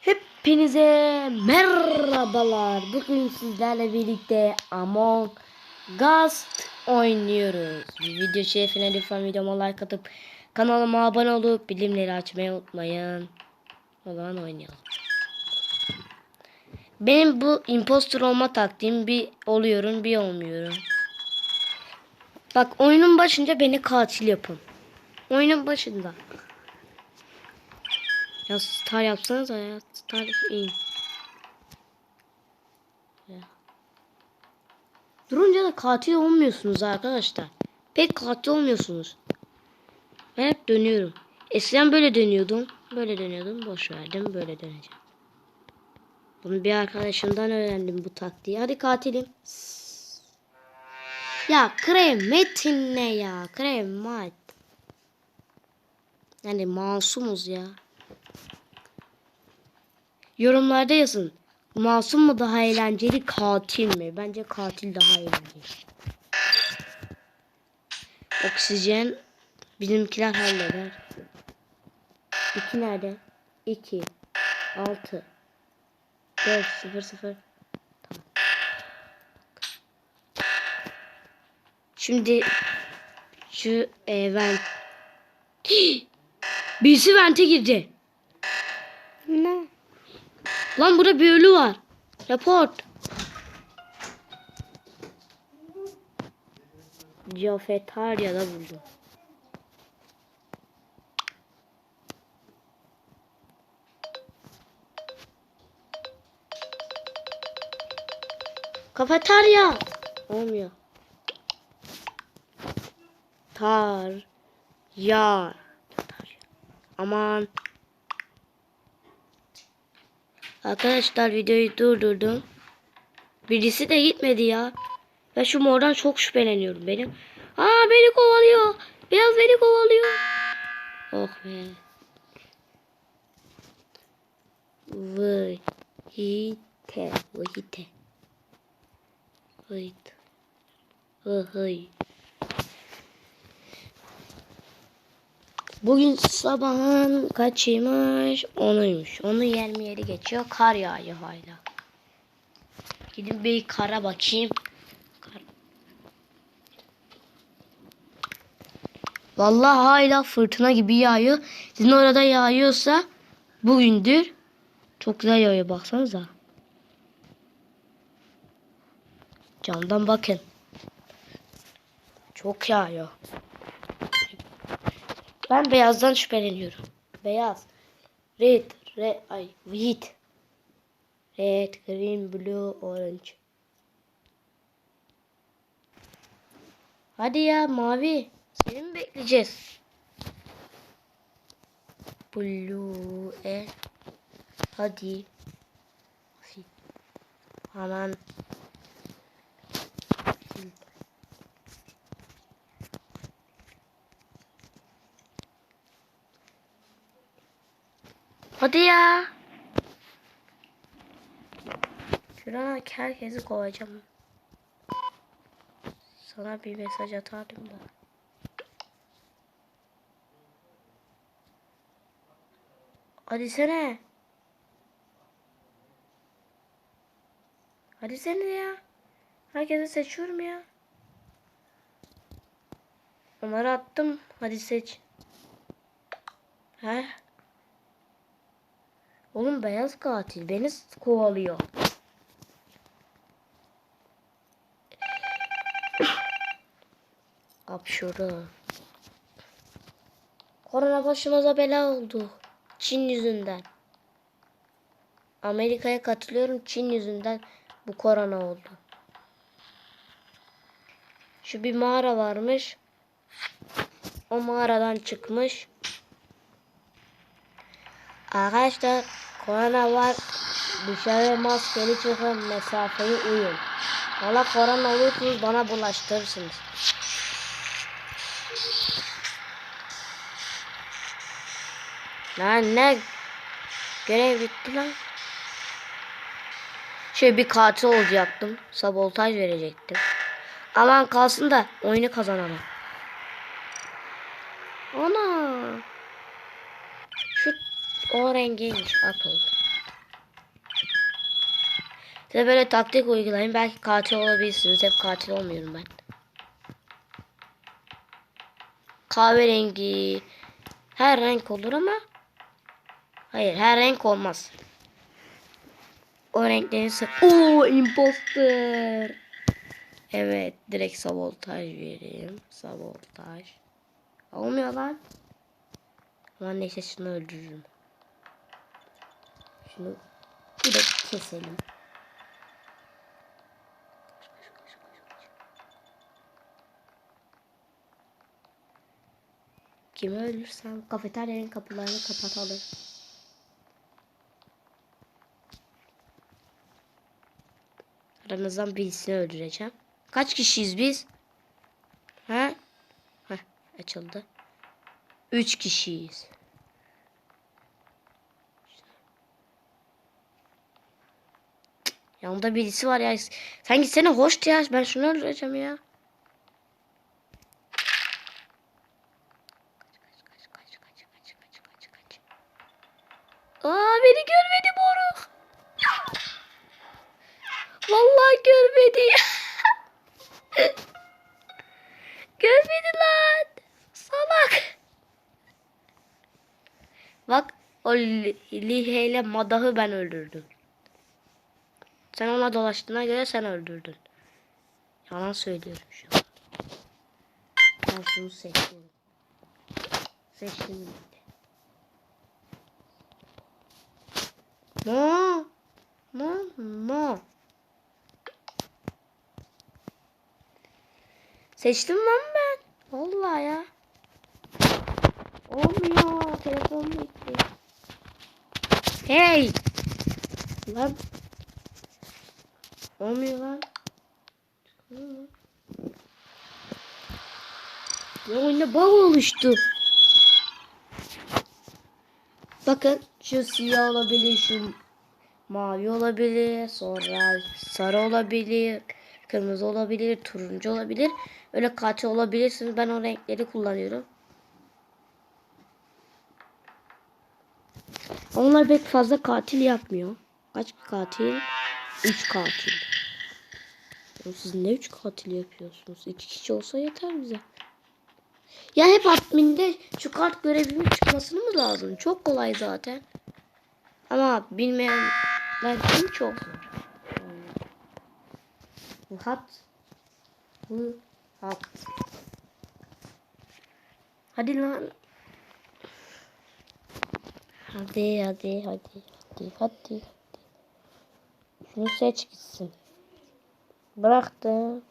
Hepinize merhabalar. Bugün sizlerle birlikte Among Us oynuyoruz. Video şerefine lütfen videoma like atıp kanalıma abone olup bilimleri açmayı unutmayın. O zaman oynayalım. Benim bu impostor olma taktiğim bir oluyorum bir olmuyorum. Bak oyunun başında beni katil yapın. Oyunun başında. Ya star yapsanız ya star in. Ya. Durunca da katil olmuyorsunuz arkadaşlar. Pek katil olmuyorsunuz. Ben hep dönüyorum. Eskiden böyle dönüyordum. Böyle dönüyordum. Boş verdim. Böyle döneceğim. Bunu bir arkadaşımdan öğrendim bu taktiği. Hadi katilim. Ya krem metin ne ya? Krem mat. Yani masumuz ya. Yorumlarda yazın. Masum mu daha eğlenceli katil mi? Bence katil daha eğlenceli. Oksijen bizimkiler halleder. İki nerede? İki. Altı. Dört. Sıfır sıfır. Şimdi şu e. Birisi vente girdi. Lan burada bir ölü var. Report. Cafetarya'da buldum. Kafeterya. Olmuyor. Tar. Ya. Aman. Arkadaşlar videoyu durdurdum. Birisi de gitmedi ya. Ben şu mordan çok şüpheleniyorum benim. Aa beni kovalıyor. Beyaz beni kovalıyor. Oh be. Vahite. Vahite. Vahite. Vahite. Bugün sabahın kaçıymış? Onuymuş. Onu yer mi yeri geçiyor. Kar yağıyor hala. Gidin bir kara bakayım. Kar. Vallahi hala fırtına gibi yağıyor. Sizin orada yağıyorsa bugündür. Çok güzel yağıyor baksanıza. Camdan bakın. Çok yağıyor. Ben beyazdan şüpheleniyorum. Beyaz. Red. Red. Ay. White. Red. Green. Blue. Orange. Hadi ya mavi. Seni mi bekleyeceğiz? Blue. E. Hadi. Hemen. Hadi ya. Şuradan herkesi kovacağım. Sana bir mesaj atardım da. Hadi sene. Hadi sene ya. Herkesi seçiyorum ya. Onları attım. Hadi seç. He? Oğlum beyaz katil beni kovalıyor. Apşuru. Korona başımıza bela oldu. Çin yüzünden. Amerika'ya katılıyorum. Çin yüzünden bu korona oldu. Şu bir mağara varmış. O mağaradan çıkmış. Arkadaşlar korona var. Dışarı maskeli çıkın mesafeyi uyun. Valla korona olursunuz bana bulaştırırsınız. Lan ne? Görev bitti lan. Şöyle bir katil olacaktım. Sabotaj verecektim. Aman kalsın da oyunu kazanalım. Ana. Şu o rengiymiş Apple. Size böyle taktik uygulayın. Belki katil olabilirsiniz. Hep katil olmuyorum ben. Kahverengi. Her renk olur ama hayır her renk olmaz. O renklerin Oo imposter. Evet direkt sabotaj vereyim. Sabotaj. Olmuyor lan. Ama neyse şunu öldürürüm. Şunu de keselim. Kimi öldürsem kafeteryanın kapılarını kapatalım. Aranızdan birisini öldüreceğim. Kaç kişiyiz biz? Ha? Heh, açıldı. Üç kişiyiz. Yanında birisi var ya. Sen gitsene hoş ya. Ben şunu öldüreceğim ya. Aa beni görmedi moruk. Vallahi görmedi. görmedi lan. Salak. Bak o Li- Lihe ile Madah'ı ben öldürdüm. Sen ona dolaştığına göre sen öldürdün. Yalan söylüyorum şu an. Ben şunu seçtim. Seçtim. No. No. No. Seçtim lan ben. Vallahi ya. Olmuyor. Telefon bitti. Hey. Lan. Olmuyor lan. Ya oyunda bug oluştu. Bakın şu siyah olabilir, şu mavi olabilir, sonra sarı olabilir, kırmızı olabilir, turuncu olabilir. Öyle katil olabilirsiniz. Ben o renkleri kullanıyorum. Onlar pek fazla katil yapmıyor. Kaç katil? 3 katil. Oğlum Siz ne 3 katil yapıyorsunuz? 2 kişi olsa yeter bize. Ya hep adminde şu kart görevimin çıkmasını mı lazım? Çok kolay zaten. Ama bilmeyenler için çok hat. Hat. Hadi lan. Hadi hadi hadi hadi hadi. Şunu seç gitsin. Bıraktım.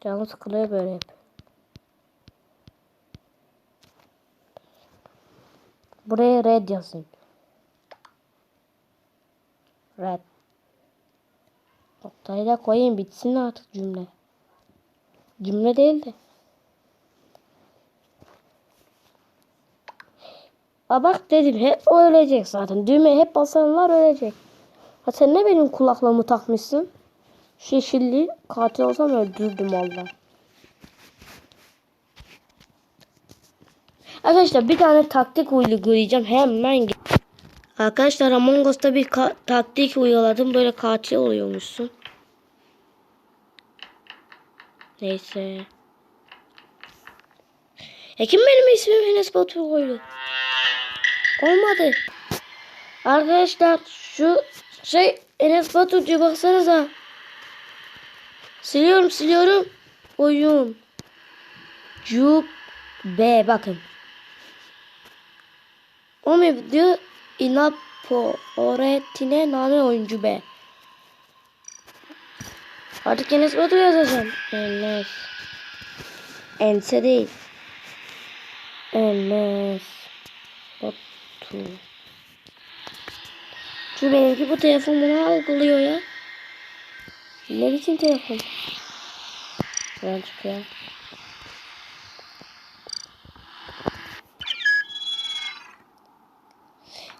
Canı sıkılıyor böyle hep. Buraya red yazın. Red. Noktayı da koyayım bitsin artık cümle. Cümle değil de. Aa bak dedim hep o ölecek zaten. Düğme hep basanlar ölecek. Ha sen ne benim kulaklığımı takmışsın? Şu yeşilli katil olsam öldürdüm valla. Arkadaşlar bir tane taktik uygulayacağım. Hemen ge- Arkadaşlar Among Us'ta bir taktik uyguladım. Böyle katil oluyormuşsun. Neyse. Ya kim benim ismimi Enes Batur koydu? Olmadı. Arkadaşlar şu şey Enes Baturcu baksanıza. Siliyorum siliyorum. Oyun. Cuk B bakın. O mu diyor? Inapo öğretine nane oyuncu B. Artık Enes Batur yazacağım. Enes. Ense değil. Enes. Batur. Şu benimki bu telefon bunu algılıyor ya. Ne biçim telefon? Ben çıkıyor.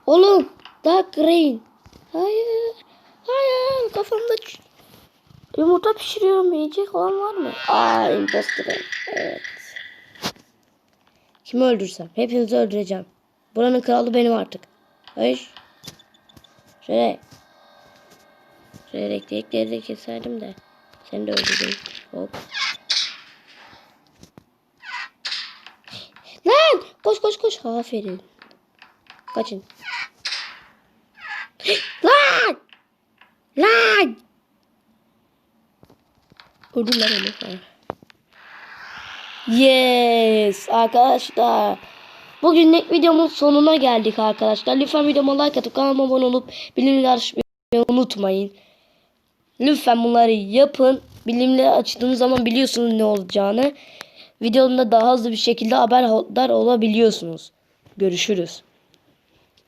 Oğlum Dark Green. Hayır. Hayır kafamda yumurta pişiriyorum yiyecek olan var mı? Aa imposter. Evet. Kimi öldürsem? Hepinizi öldüreceğim. Buranın kralı benim artık. Hayır. Şöyle. Şöyle renkli renkleri de keserdim de. Seni de öldürdüm. Hop. Lan! Koş koş koş. Aferin. Kaçın. Lan! Lan! Öldüler onu. Ha. Yes arkadaşlar. Bugünlük videomun sonuna geldik arkadaşlar. Lütfen videoma like atıp kanalıma abone olup bilimleri açmayı unutmayın. Lütfen bunları yapın. Bilimleri açtığınız zaman biliyorsunuz ne olacağını. Videomda daha hızlı bir şekilde haberdar olabiliyorsunuz. Görüşürüz.